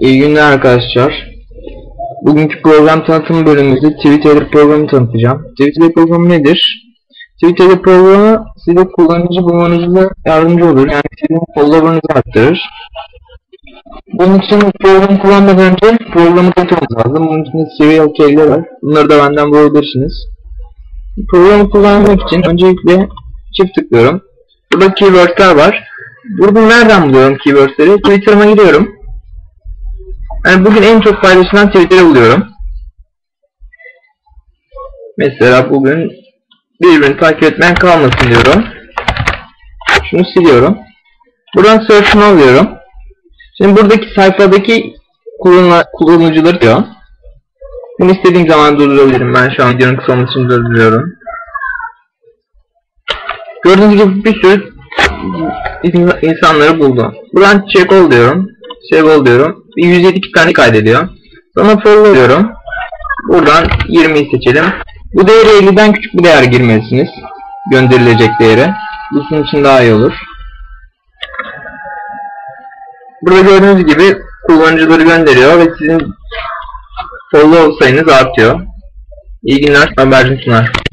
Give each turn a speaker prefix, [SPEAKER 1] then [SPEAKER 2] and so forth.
[SPEAKER 1] İyi günler arkadaşlar. Bugünkü program tanıtım bölümümüzde Twitter programı tanıtacağım. Twitter programı nedir? Twitter programı size kullanıcı bulmanızda yardımcı olur. Yani sizin follower'ınızı arttırır. Bunun için programı kullanmadan önce programı tanıtmamız lazım. Bunun için de serial key'ler var. Bunları da benden bulabilirsiniz. Programı kullanmak için öncelikle çift tıklıyorum. Burada keywordler var. Burada nereden buluyorum keywordleri? Twitter'ıma giriyorum. Yani bugün en çok paylaşılan tweetleri buluyorum. Mesela bugün birbirini takip etmeyen kalmasın diyorum. Şunu siliyorum. Buradan search'unu alıyorum. Şimdi buradaki sayfadaki kullanı- kullanıcıları diyor. Bunu istediğim zaman durdurabilirim. Ben şu an videonun kısa olması için durduruyorum. Gördüğünüz gibi bir sürü in- insanları buldu. Buradan check all diyorum. Save all diyorum. 172 tane kaydediyor. Sonra follow diyorum. Buradan 20'yi seçelim. Bu değeri 50'den küçük bir değer girmelisiniz. Gönderilecek değere. Bu sizin için daha iyi olur. Burada gördüğünüz gibi kullanıcıları gönderiyor ve sizin follow sayınız artıyor. İyi günler. Ben Bercin Çınar.